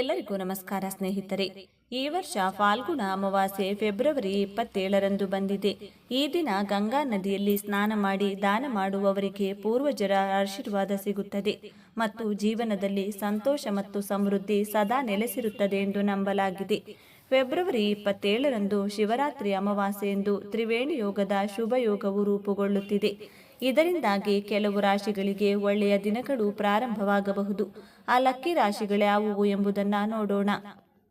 ಎಲ್ಲರಿಗೂ ನಮಸ್ಕಾರ ಸ್ನೇಹಿತರೆ. ಈ ವರ್ಷ ಫಾಲ್ಗುಣ ಅಮಾವಾಸ್ಯೆ ಫೆಬ್ರವರಿ ಇಪ್ಪತ್ತೇಳರಂದು ಬಂದಿದೆ. ಈ ದಿನ ಗಂಗಾ ನದಿಯಲ್ಲಿ ಸ್ನಾನ ಮಾಡಿ ದಾನ ಮಾಡುವವರಿಗೆ ಪೂರ್ವಜರ ಆಶೀರ್ವಾದ ಸಿಗುತ್ತದೆ ಮತ್ತು ಜೀವನದಲ್ಲಿ ಸಂತೋಷ ಮತ್ತು ಸಮೃದ್ಧಿ ಸದಾ ನೆಲೆಸಿರುತ್ತದೆ ಎಂದು ನಂಬಲಾಗಿದೆ. ಫೆಬ್ರವರಿ ಇಪ್ಪತ್ತೇಳರಂದು ಶಿವರಾತ್ರಿ ಅಮಾವಾಸ್ಯೆ ಎಂದು ತ್ರಿವೇಣಿ ಯೋಗದ ಶುಭ ಯೋಗವು ರೂಪುಗೊಳ್ಳುತ್ತಿದೆ. ಇದರಿಂದಾಗಿ ಕೆಲವು ರಾಶಿಗಳಿಗೆ ಒಳ್ಳೆಯ ದಿನಗಳು ಪ್ರಾರಂಭವಾಗಬಹುದು. ಆ ಲಕ್ಕಿ ರಾಶಿಗಳ್ಯಾವುವು ಎಂಬುದನ್ನು ನೋಡೋಣ.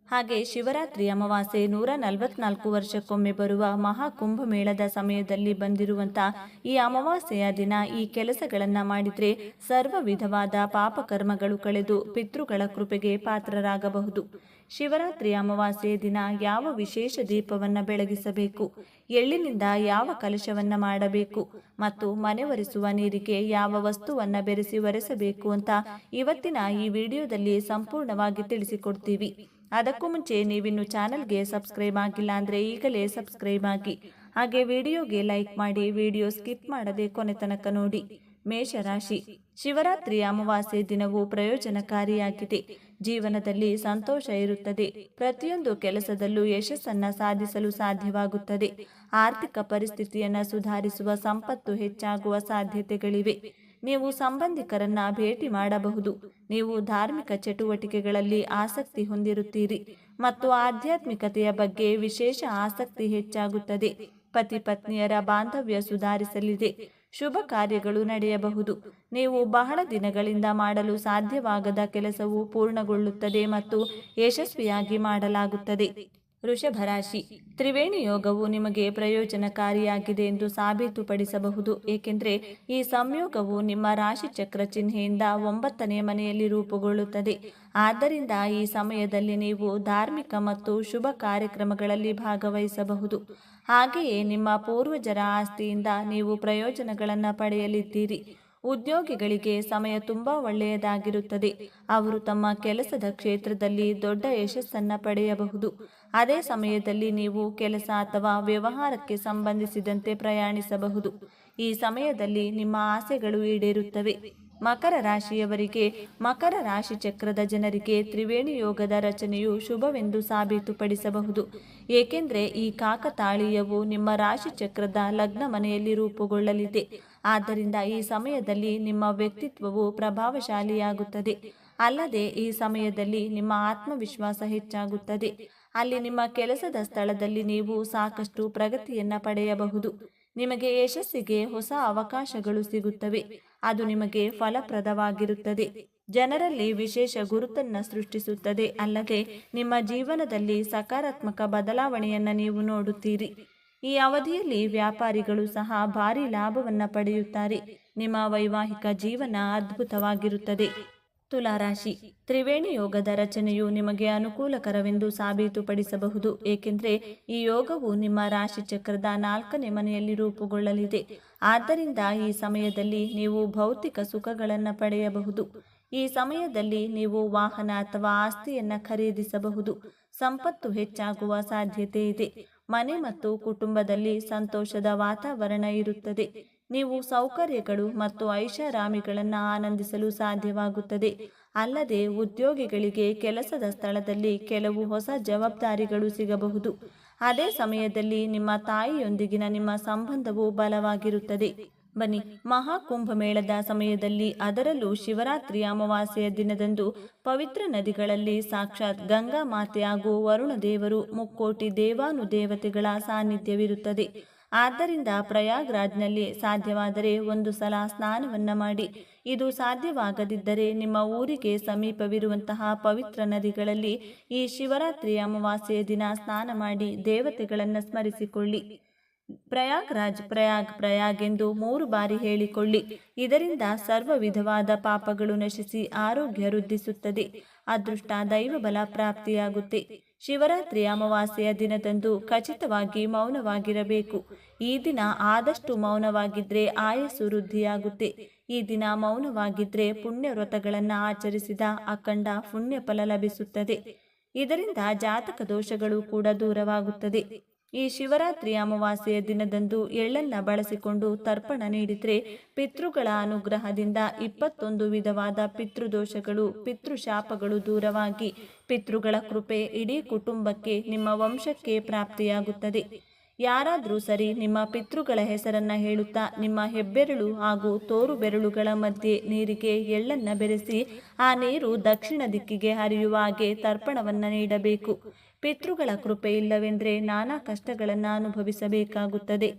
ಹಾಗೆ ಶಿವರಾತ್ರಿ ಅಮಾವಾಸ್ಯೆ ನೂರ ನಲವತ್ನಾಲ್ಕು ವರ್ಷಕ್ಕೊಮ್ಮೆ ಬರುವ ಮಹಾಕುಂಭಮೇಳದ ಸಮಯದಲ್ಲಿ ಬಂದಿರುವಂಥ ಈ ಅಮಾವಾಸ್ಯೆಯ ದಿನ ಈ ಕೆಲಸಗಳನ್ನು ಮಾಡಿದರೆ ಸರ್ವ ವಿಧವಾದ ಪಾಪಕರ್ಮಗಳು ಕಳೆದು ಪಿತೃಗಳ ಕೃಪೆಗೆ ಪಾತ್ರರಾಗಬಹುದು. ಶಿವರಾತ್ರಿ ಅಮಾವಾಸ್ಯೆ ದಿನ ಯಾವ ವಿಶೇಷ ದೀಪವನ್ನು ಬೆಳಗಿಸಬೇಕು? ಎಳ್ಳಿನಿಂದ ಯಾವ ಕಲಶವನ್ನು ಮಾಡಬೇಕು? ಮತ್ತು ಮನೆ ಒರೆಸುವ ನೀರಿಗೆ ಯಾವ ವಸ್ತುವನ್ನು ಬೆರೆಸಿ ಒರೆಸಬೇಕು ಅಂತ ಇವತ್ತಿನ ಈ ವಿಡಿಯೋದಲ್ಲಿ ಸಂಪೂರ್ಣವಾಗಿ ತಿಳಿಸಿಕೊಡ್ತೀವಿ. ಅದಕ್ಕೂ ಮುಂಚೆ ನೀವಿನ್ನು ಚಾನಲ್ಗೆ ಸಬ್ಸ್ಕ್ರೈಬ್ ಆಗಿಲ್ಲ ಅಂದರೆ ಈಗಲೇ ಸಬ್ಸ್ಕ್ರೈಬ್ ಆಗಿ. ಹಾಗೆ ವಿಡಿಯೋಗೆ ಲೈಕ್ ಮಾಡಿ ವಿಡಿಯೋ ಸ್ಕಿಪ್ ಮಾಡದೆ ಕೊನೆ ತನಕ ನೋಡಿ. ಮೇಷರಾಶಿ. ಶಿವರಾತ್ರಿ ಅಮಾವಾಸ್ಯೆ ದಿನವು ಪ್ರಯೋಜನಕಾರಿಯಾಗಿದೆ. ಜೀವನದಲ್ಲಿ ಸಂತೋಷ ಇರುತ್ತದೆ. ಪ್ರತಿಯೊಂದು ಕೆಲಸದಲ್ಲೂ ಯಶಸ್ಸನ್ನು ಸಾಧಿಸಲು ಸಾಧ್ಯವಾಗುತ್ತದೆ. ಆರ್ಥಿಕ ಪರಿಸ್ಥಿತಿಯನ್ನು ಸುಧಾರಿಸುವ ಸಂಪತ್ತು ಹೆಚ್ಚಾಗುವ ಸಾಧ್ಯತೆಗಳಿವೆ. ನೀವು ಸಂಬಂಧಿಕರನ್ನ ಭೇಟಿ ಮಾಡಬಹುದು. ನೀವು ಧಾರ್ಮಿಕ ಚಟುವಟಿಕೆಗಳಲ್ಲಿ ಆಸಕ್ತಿ ಹೊಂದಿರುತ್ತೀರಿ ಮತ್ತು ಆಧ್ಯಾತ್ಮಿಕತೆಯ ಬಗ್ಗೆ ವಿಶೇಷ ಆಸಕ್ತಿ ಹೆಚ್ಚಾಗುತ್ತದೆ. ಪತಿ ಪತ್ನಿಯರ ಬಾಂಧವ್ಯ ಸುಧಾರಿಸಲಿದೆ. ಶುಭ ಕಾರ್ಯಗಳು ನಡೆಯಬಹುದು. ನೀವು ಬಹಳ ದಿನಗಳಿಂದ ಮಾಡಲು ಸಾಧ್ಯವಾಗದ ಕೆಲಸವು ಪೂರ್ಣಗೊಳ್ಳುತ್ತದೆ ಮತ್ತು ಯಶಸ್ವಿಯಾಗಿ ಮಾಡಲಾಗುತ್ತದೆ. ವೃಷಭ ರಾಶಿ ತ್ರಿವೇಣಿ ಯೋಗವು ನಿಮಗೆ ಪ್ರಯೋಜನಕಾರಿಯಾಗಿದೆ ಎಂದು ಸಾಬೀತುಪಡಿಸಬಹುದು. ಏಕೆಂದರೆ ಈ ಸಂಯೋಗವು ನಿಮ್ಮ ರಾಶಿ ಚಕ್ರ ಚಿಹ್ನೆಯಿಂದ ಒಂಬತ್ತನೇ ಮನೆಯಲ್ಲಿ ರೂಪುಗೊಳ್ಳುತ್ತದೆ. ಆದ್ದರಿಂದ ಈ ಸಮಯದಲ್ಲಿ ನೀವು ಧಾರ್ಮಿಕ ಮತ್ತು ಶುಭ ಕಾರ್ಯಕ್ರಮಗಳಲ್ಲಿ ಭಾಗವಹಿಸಬಹುದು. ಹಾಗೆಯೇ ನಿಮ್ಮ ಪೂರ್ವಜರ ಆಸ್ತಿಯಿಂದ ನೀವು ಪ್ರಯೋಜನಗಳನ್ನು ಪಡೆಯಲಿದ್ದೀರಿ. ಉದ್ಯೋಗಿಗಳಿಗೆ ಸಮಯ ತುಂಬ ಒಳ್ಳೆಯದಾಗಿರುತ್ತದೆ. ಅವರು ತಮ್ಮ ಕೆಲಸದ ಕ್ಷೇತ್ರದಲ್ಲಿ ದೊಡ್ಡ ಯಶಸ್ಸನ್ನು ಪಡೆಯಬಹುದು. ಅದೇ ಸಮಯದಲ್ಲಿ ನೀವು ಕೆಲಸ ಅಥವಾ ವ್ಯವಹಾರಕ್ಕೆ ಸಂಬಂಧಿಸಿದಂತೆ ಪ್ರಯಾಣಿಸಬಹುದು. ಈ ಸಮಯದಲ್ಲಿ ನಿಮ್ಮ ಆಸೆಗಳು ಈಡೇರುತ್ತವೆ. ಮಕರ ರಾಶಿಯವರಿಗೆ ಮಕರ ರಾಶಿ ಚಕ್ರದ ಜನರಿಗೆ ತ್ರಿವೇಣಿ ಯೋಗದ ರಚನೆಯು ಶುಭವೆಂದು ಸಾಬೀತುಪಡಿಸಬಹುದು. ಏಕೆಂದರೆ ಈ ಕಾಕತಾಳೀಯವು ನಿಮ್ಮ ರಾಶಿ ಚಕ್ರದ ಲಗ್ನ ಮನೆಯಲ್ಲಿ ರೂಪುಗೊಳ್ಳಲಿದೆ. ಆದ್ದರಿಂದ ಈ ಸಮಯದಲ್ಲಿ ನಿಮ್ಮ ವ್ಯಕ್ತಿತ್ವವು ಪ್ರಭಾವಶಾಲಿಯಾಗುತ್ತದೆ. ಅಲ್ಲದೆ ಈ ಸಮಯದಲ್ಲಿ ನಿಮ್ಮ ಆತ್ಮವಿಶ್ವಾಸ ಹೆಚ್ಚಾಗುತ್ತದೆ. ಅಲ್ಲಿ ನಿಮ್ಮ ಕೆಲಸದ ಸ್ಥಳದಲ್ಲಿ ನೀವು ಸಾಕಷ್ಟು ಪ್ರಗತಿಯನ್ನು ಪಡೆಯಬಹುದು. ನಿಮಗೆ ಯಶಸ್ಸಿಗೆ ಹೊಸ ಅವಕಾಶಗಳು ಸಿಗುತ್ತವೆ. ಅದು ನಿಮಗೆ ಫಲಪ್ರದವಾಗಿರುತ್ತದೆ. ಜನರಲ್ಲಿ ವಿಶೇಷ ಗುರುತನ್ನು ಸೃಷ್ಟಿಸುತ್ತದೆ. ಅಲ್ಲದೆ ನಿಮ್ಮ ಜೀವನದಲ್ಲಿ ಸಕಾರಾತ್ಮಕ ಬದಲಾವಣೆಯನ್ನು ನೀವು ನೋಡುತ್ತೀರಿ. ಈ ಅವಧಿಯಲ್ಲಿ ವ್ಯಾಪಾರಿಗಳು ಸಹ ಭಾರಿ ಲಾಭವನ್ನು ಪಡೆಯುತ್ತಾರೆ. ನಿಮ್ಮ ವೈವಾಹಿಕ ಜೀವನ ಅದ್ಭುತವಾಗಿರುತ್ತದೆ. ತುಲಾರಾಶಿ. ತ್ರಿವೇಣಿ ಯೋಗದ ರಚನೆಯು ನಿಮಗೆ ಅನುಕೂಲಕರವೆಂದು ಸಾಬೀತುಪಡಿಸಬಹುದು. ಏಕೆಂದರೆ ಈ ಯೋಗವು ನಿಮ್ಮ ರಾಶಿ ಚಕ್ರದ ನಾಲ್ಕನೇ ಮನೆಯಲ್ಲಿ ರೂಪುಗೊಳ್ಳಲಿದೆ. ಆದ್ದರಿಂದ ಈ ಸಮಯದಲ್ಲಿ ನೀವು ಭೌತಿಕ ಸುಖಗಳನ್ನು ಪಡೆಯಬಹುದು. ಈ ಸಮಯದಲ್ಲಿ ನೀವು ವಾಹನ ಅಥವಾ ಆಸ್ತಿಯನ್ನು ಖರೀದಿಸಬಹುದು. ಸಂಪತ್ತು ಹೆಚ್ಚಾಗುವ ಸಾಧ್ಯತೆ ಇದೆ. ಮನೆ ಮತ್ತು ಕುಟುಂಬದಲ್ಲಿ ಸಂತೋಷದ ವಾತಾವರಣ ಇರುತ್ತದೆ. ನೀವು ಸೌಕರ್ಯಗಳು ಮತ್ತು ಐಷಾರಾಮಿಗಳನ್ನು ಆನಂದಿಸಲು ಸಾಧ್ಯವಾಗುತ್ತದೆ. ಅಲ್ಲದೆ ಉದ್ಯೋಗಿಗಳಿಗೆ ಕೆಲಸದ ಸ್ಥಳದಲ್ಲಿ ಕೆಲವು ಹೊಸ ಜವಾಬ್ದಾರಿಗಳು ಸಿಗಬಹುದು. ಅದೇ ಸಮಯದಲ್ಲಿ ನಿಮ್ಮ ತಾಯಿಯೊಂದಿಗಿನ ನಿಮ್ಮ ಸಂಬಂಧವು ಬಲವಾಗಿರುತ್ತದೆ. ಬನ್ನಿ. ಮಹಾಕುಂಭಮೇಳದ ಸಮಯದಲ್ಲಿ ಅದರಲ್ಲೂ ಶಿವರಾತ್ರಿ ಅಮಾವಾಸ್ಯೆಯ ದಿನದಂದು ಪವಿತ್ರ ನದಿಗಳಲ್ಲಿ ಸಾಕ್ಷಾತ್ ಗಂಗಾ ಮಾತೆ ಹಾಗೂ ವರುಣ ದೇವರು ಮುಕ್ಕೋಟಿ ದೇವಾನುದೇವತೆಗಳ ಸಾನ್ನಿಧ್ಯವಿರುತ್ತದೆ. ಆದ್ದರಿಂದ ಪ್ರಯಾಗ್ರಾಜ್ನಲ್ಲಿ ಸಾಧ್ಯವಾದರೆ ಒಂದು ಸಲ ಸ್ನಾನವನ್ನು ಮಾಡಿ. ಇದು ಸಾಧ್ಯವಾಗದಿದ್ದರೆ ನಿಮ್ಮ ಊರಿಗೆ ಸಮೀಪವಿರುವಂತಹ ಪವಿತ್ರ ನದಿಗಳಲ್ಲಿ ಈ ಶಿವರಾತ್ರಿ ಅಮಾವಾಸ್ಯೆಯ ದಿನ ಸ್ನಾನ ಮಾಡಿ ದೇವತೆಗಳನ್ನು ಸ್ಮರಿಸಿಕೊಳ್ಳಿ. ಪ್ರಯಾಗ್ರಾಜ್ ಪ್ರಯಾಗ್ ಪ್ರಯಾಗ್ ಎಂದು ಮೂರು ಬಾರಿ ಹೇಳಿಕೊಳ್ಳಿ. ಇದರಿಂದ ಸರ್ವ ವಿಧವಾದ ಪಾಪಗಳು ನಶಿಸಿ ಆರೋಗ್ಯ ವೃದ್ಧಿಸುತ್ತದೆ. ಅದೃಷ್ಟ ದೈವಬಲ ಪ್ರಾಪ್ತಿಯಾಗುತ್ತೆ. ಶಿವರಾತ್ರಿ ಅಮಾವಾಸ್ಯೆಯ ದಿನದಂದು ಖಚಿತವಾಗಿ ಮೌನವಾಗಿರಬೇಕು. ಈ ದಿನ ಆದಷ್ಟು ಮೌನವಾಗಿದ್ರೆ ಆಯಸ್ಸು ವೃದ್ಧಿಯಾಗುತ್ತೆ. ಈ ದಿನ ಮೌನವಾಗಿದ್ರೆ ಪುಣ್ಯ ವ್ರತಗಳನ್ನು ಆಚರಿಸಿದ ಅಖಂಡ ಪುಣ್ಯ ಫಲ ಲಭಿಸುತ್ತದೆ. ಇದರಿಂದ ಜಾತಕ ದೋಷಗಳು ಕೂಡ ದೂರವಾಗುತ್ತದೆ. ಈ ಶಿವರಾತ್ರಿ ಅಮಾವಾಸ್ಯೆಯ ದಿನದಂದು ಎಳ್ಳನ್ನ ಬಳಸಿಕೊಂಡು ತರ್ಪಣ ನೀಡಿದರೆ ಪಿತೃಗಳ ಅನುಗ್ರಹದಿಂದ ಇಪ್ಪತ್ತೊಂದು ವಿಧವಾದ ಪಿತೃದೋಷಗಳು, ಪಿತೃಶಾಪಗಳು ದೂರವಾಗಿ. ಪಿತೃಗಳ ಕೃಪೆ ಇಡೀ ಕುಟುಂಬಕ್ಕೆ, ನಿಮ್ಮ ವಂಶಕ್ಕೆ ಪ್ರಾಪ್ತಿಯಾಗುತ್ತದೆ. ಯಾರಾದರೂ ಸರಿ ನಿಮ್ಮ ಪಿತೃಗಳ ಹೆಸರನ್ನ ಹೇಳುತ್ತಾ ನಿಮ್ಮ ಹೆಬ್ಬೆರಳು ಹಾಗೂ ತೋರು ಬೆರಳುಗಳ ಮಧ್ಯೆ ನೀರಿಗೆ ಎಳ್ಳನ್ನ ಬೆರೆಸಿ, ಆ ನೀರು ದಕ್ಷಿಣ ದಿಕ್ಕಿಗೆ ಹರಿಯುವ ಹಾಗೆ ತರ್ಪಣವನ್ನ ನೀಡಬೇಕು. ಪಿತೃಗಳ ಕೃಪೆ ಇಲ್ಲವೆಂದರೆ ನಾನಾ ಕಷ್ಟಗಳನ್ನು ಅನುಭವಿಸಬೇಕಾಗುತ್ತದೆ.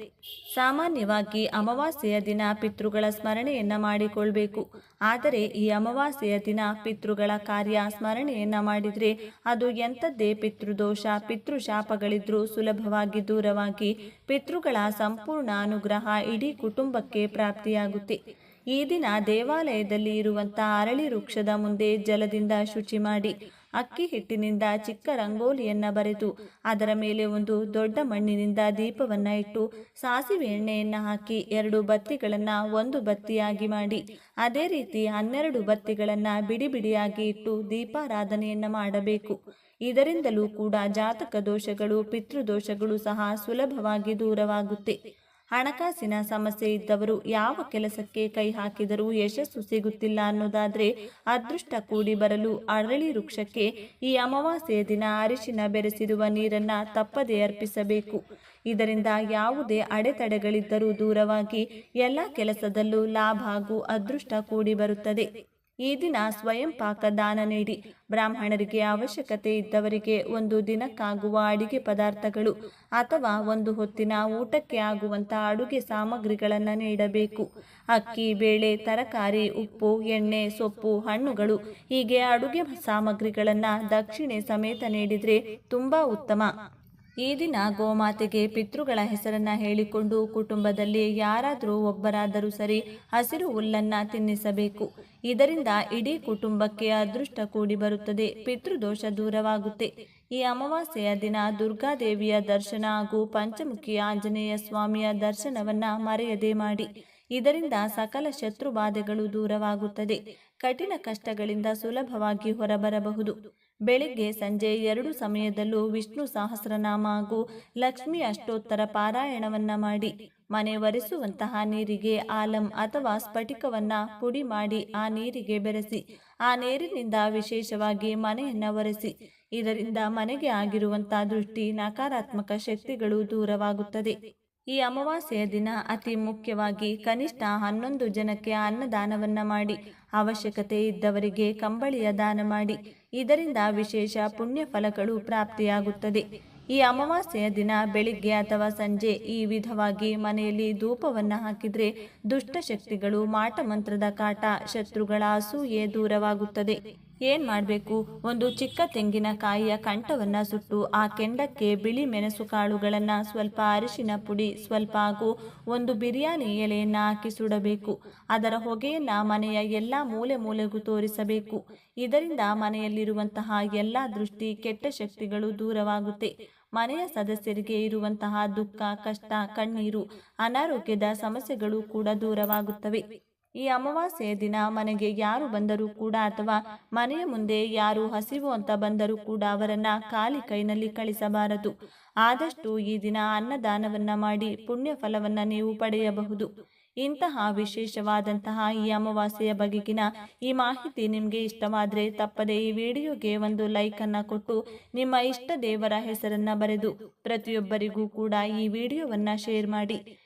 ಸಾಮಾನ್ಯವಾಗಿ ಅಮಾವಾಸ್ಯೆಯ ದಿನ ಪಿತೃಗಳ ಸ್ಮರಣೆಯನ್ನು ಮಾಡಿಕೊಳ್ಬೇಕು. ಆದರೆ ಈ ಅಮಾವಾಸ್ಯೆಯ ದಿನ ಪಿತೃಗಳ ಕಾರ್ಯ ಸ್ಮರಣೆಯನ್ನು ಮಾಡಿದರೆ ಅದು ಎಂಥದ್ದೇ ಪಿತೃದೋಷ, ಪಿತೃಶಾಪಗಳಿದ್ರೂ ಸುಲಭವಾಗಿ ದೂರವಾಗಿ ಪಿತೃಗಳ ಸಂಪೂರ್ಣ ಅನುಗ್ರಹ ಇಡೀ ಕುಟುಂಬಕ್ಕೆ ಪ್ರಾಪ್ತಿಯಾಗುತ್ತೆ. ಈ ದಿನ ದೇವಾಲಯದಲ್ಲಿ ಇರುವಂಥ ಅರಳಿ ವೃಕ್ಷದ ಮುಂದೆ ಜಲದಿಂದ ಶುಚಿ ಮಾಡಿ ಅಕ್ಕಿ ಹಿಟ್ಟಿನಿಂದ ಚಿಕ್ಕ ರಂಗೋಲಿಯನ್ನ ಬರೆದು ಅದರ ಮೇಲೆ ಒಂದು ದೊಡ್ಡ ಮಣ್ಣಿನಿಂದ ದೀಪವನ್ನ ಇಟ್ಟು ಸಾಸಿವೆ ಎಣ್ಣೆಯನ್ನ ಹಾಕಿ ಎರಡು ಬತ್ತಿಗಳನ್ನ ಒಂದು ಬತ್ತಿಯಾಗಿ ಮಾಡಿ ಅದೇ ರೀತಿ ಹನ್ನೆರಡು ಬತ್ತಿಗಳನ್ನ ಬಿಡಿ ಬಿಡಿಯಾಗಿ ಇಟ್ಟು ದೀಪಾರಾಧನೆಯನ್ನ ಮಾಡಬೇಕು. ಇದರಿಂದಲೂ ಕೂಡ ಜಾತಕ ದೋಷಗಳು ಪಿತೃದೋಷಗಳು ಸಹ ಸುಲಭವಾಗಿ ದೂರವಾಗುತ್ತೆ. ಹಣಕಾಸಿನ ಸಮಸ್ಯೆ ಇದ್ದವರು ಯಾವ ಕೆಲಸಕ್ಕೆ ಕೈ ಹಾಕಿದರೂ ಯಶಸ್ಸು ಸಿಗುತ್ತಿಲ್ಲ ಅನ್ನೋದಾದ್ರೆ ಅದೃಷ್ಟ ಕೂಡಿ ಬರಲು ಅರಳಿ ವೃಕ್ಷಕ್ಕೆ ಈ ಅಮಾವಾಸ್ಯೆಯ ದಿನ ಅರಿಶಿನ ಬೆರೆಸಿರುವ ನೀರನ್ನ ತಪ್ಪದೆ ಅರ್ಪಿಸಬೇಕು. ಇದರಿಂದ ಯಾವುದೇ ಅಡೆತಡೆಗಳಿದ್ದರೂ ದೂರವಾಗಿ ಎಲ್ಲ ಕೆಲಸದಲ್ಲೂ ಲಾಭ ಹಾಗೂ ಅದೃಷ್ಟ ಕೂಡಿ ಬರುತ್ತದೆ. ಈ ದಿನ ಸ್ವಯಂ ಪಾಕ ದಾನ ನೀಡಿ. ಬ್ರಾಹ್ಮಣರಿಗೆ ಅವಶ್ಯಕತೆ ಇದ್ದವರಿಗೆ ಒಂದು ದಿನಕ್ಕಾಗುವ ಅಡಿಗೆ ಪದಾರ್ಥಗಳು ಅಥವಾ ಒಂದು ಹೊತ್ತಿನ ಊಟಕ್ಕೆ ಆಗುವಂಥ ಅಡುಗೆ ಸಾಮಗ್ರಿಗಳನ್ನು ನೀಡಬೇಕು. ಅಕ್ಕಿ, ಬೇಳೆ, ತರಕಾರಿ, ಉಪ್ಪು, ಎಣ್ಣೆ, ಸೊಪ್ಪು, ಹಣ್ಣುಗಳು ಹೀಗೆ ಅಡುಗೆ ಸಾಮಗ್ರಿಗಳನ್ನು ದಕ್ಷಿಣೆ ಸಮೇತ ನೀಡಿದರೆ ತುಂಬ ಉತ್ತಮ. ಈ ದಿನ ಗೋಮಾತೆಗೆ ಪಿತೃಗಳ ಹೆಸರನ್ನ ಹೇಳಿಕೊಂಡು ಕುಟುಂಬದಲ್ಲಿ ಯಾರಾದರೂ ಒಬ್ಬರಾದರೂ ಸರಿ ಹಸಿರು ಹುಲ್ಲನ್ನ ತಿನ್ನಿಸಬೇಕು. ಇದರಿಂದ ಇಡೀ ಕುಟುಂಬಕ್ಕೆ ಅದೃಷ್ಟ ಕೂಡಿ ಬರುತ್ತದೆ. ಪಿತೃದೋಷ ದೂರವಾಗುತ್ತೆ. ಈ ಅಮಾವಾಸ್ಯೆಯ ದಿನ ದುರ್ಗಾದೇವಿಯ ದರ್ಶನ ಹಾಗೂ ಪಂಚಮುಖಿ ಆಂಜನೇಯ ಸ್ವಾಮಿಯ ದರ್ಶನವನ್ನ ಮರೆಯದೆ ಮಾಡಿ. ಇದರಿಂದ ಸಕಲ ಶತ್ರು ಬಾಧೆಗಳು ದೂರವಾಗುತ್ತದೆ. ಕಠಿಣ ಕಷ್ಟಗಳಿಂದ ಸುಲಭವಾಗಿ ಹೊರಬರಬಹುದು. ಬೆಳಿಗ್ಗೆ ಸಂಜೆ ಎರಡು ಸಮಯದಲ್ಲೂ ವಿಷ್ಣು ಸಹಸ್ರನಾಮ ಹಾಗೂ ಲಕ್ಷ್ಮಿ ಅಷ್ಟೋತ್ತರ ಪಾರಾಯಣವನ್ನ ಮಾಡಿ, ಮನೆ ಒರೆಸುವಂತಹ ನೀರಿಗೆ ಆಲಂ ಅಥವಾ ಸ್ಫಟಿಕವನ್ನ ಪುಡಿ ಮಾಡಿ ಆ ನೀರಿಗೆ ಬೆರೆಸಿ, ಆ ನೀರಿನಿಂದ ವಿಶೇಷವಾಗಿ ಮನೆಯನ್ನ ಒರೆಸಿ. ಇದರಿಂದ ಮನೆಗೆ ಆಗಿರುವಂತಹ ದೃಷ್ಟಿ ನಕಾರಾತ್ಮಕ ಶಕ್ತಿಗಳು ದೂರವಾಗುತ್ತದೆ. ಈ ಅಮಾವಾಸ್ಯೆಯ ದಿನ ಅತಿ ಮುಖ್ಯವಾಗಿ ಕನಿಷ್ಠ ಹನ್ನೊಂದು ಜನಕ್ಕೆ ಅನ್ನದಾನವನ್ನ ಮಾಡಿ, ಅವಶ್ಯಕತೆ ಇದ್ದವರಿಗೆ ಕಂಬಳಿಯ ದಾನ ಮಾಡಿ ಇದರಿಂದ ವಿಶೇಷ ಪುಣ್ಯ ಫಲಗಳು ಪ್ರಾಪ್ತಿಯಾಗುತ್ತದೆ. ಈ ಅಮಾವಾಸ್ಯೆಯ ದಿನ ಬೆಳಿಗ್ಗೆ ಅಥವಾ ಸಂಜೆ ಈ ವಿಧವಾಗಿ ಮನೆಯಲ್ಲಿ ಧೂಪವನ್ನು ಹಾಕಿದರೆ ದುಷ್ಟಶಕ್ತಿಗಳು ಮಾಟ ಮಂತ್ರದ ಕಾಟ ಶತ್ರುಗಳ ಅಸೂಯೆ ದೂರವಾಗುತ್ತದೆ. ಏನ್ ಮಾಡಬೇಕು? ಒಂದು ಚಿಕ್ಕ ತೆಂಗಿನಕಾಯಿಯ ಕಂಠವನ್ನ ಸುಟ್ಟು ಆ ಕೆಂಡಕ್ಕೆ ಬಿಳಿ ಮೆಣಸು ಕಾಳುಗಳನ್ನ, ಸ್ವಲ್ಪ ಅರಿಶಿನ ಪುಡಿ, ಸ್ವಲ್ಪ ಹಾಗೂ ಒಂದು ಬಿರಿಯಾನಿ ಎಲೆಯನ್ನ ಹಾಕಿ ಸುಡಬೇಕು. ಅದರ ಹೊಗೆಯನ್ನ ಮನೆಯ ಎಲ್ಲ ಮೂಲೆ ಮೂಲೆಗೂ ತೋರಿಸಬೇಕು. ಇದರಿಂದ ಮನೆಯಲ್ಲಿರುವಂತಹ ಎಲ್ಲ ದೃಷ್ಟಿ, ಕೆಟ್ಟ ಶಕ್ತಿಗಳು ದೂರವಾಗುತ್ತೆ. ಮನೆಯ ಸದಸ್ಯರಿಗೆ ಇರುವಂತಹ ದುಃಖ, ಕಷ್ಟ, ಕಣ್ಣೀರು, ಅನಾರೋಗ್ಯದ ಸಮಸ್ಯೆಗಳು ಕೂಡ ದೂರವಾಗುತ್ತವೆ. ಈ ಅಮಾವಾಸ್ಯೆಯ ದಿನ ಮನೆಗೆ ಯಾರು ಬಂದರೂ ಕೂಡ ಅಥವಾ ಮನೆಯ ಮುಂದೆ ಯಾರು ಹಸಿವು ಅಂತ ಬಂದರೂ ಕೂಡ ಅವರನ್ನ ಖಾಲಿ ಕೈನಲ್ಲಿ ಕಳಿಸಬಾರದು. ಆದಷ್ಟು ಈ ದಿನ ಅನ್ನದಾನವನ್ನ ಮಾಡಿ ಪುಣ್ಯ ಫಲವನ್ನ ನೀವು ಪಡೆಯಬಹುದು. ಇಂತಹ ವಿಶೇಷವಾದಂತಹ ಈ ಅಮಾವಾಸ್ಯೆಯ ಬಗೆಗಿನ ಈ ಮಾಹಿತಿ ನಿಮಗೆ ಇಷ್ಟವಾದರೆ ತಪ್ಪದೆ ಈ ವಿಡಿಯೋಗೆ ಒಂದು ಲೈಕನ್ನು ಕೊಟ್ಟು ನಿಮ್ಮ ಇಷ್ಟ ದೇವರ ಹೆಸರನ್ನ ಬರೆದು ಪ್ರತಿಯೊಬ್ಬರಿಗೂ ಕೂಡ ಈ ವಿಡಿಯೋವನ್ನು ಶೇರ್ ಮಾಡಿ.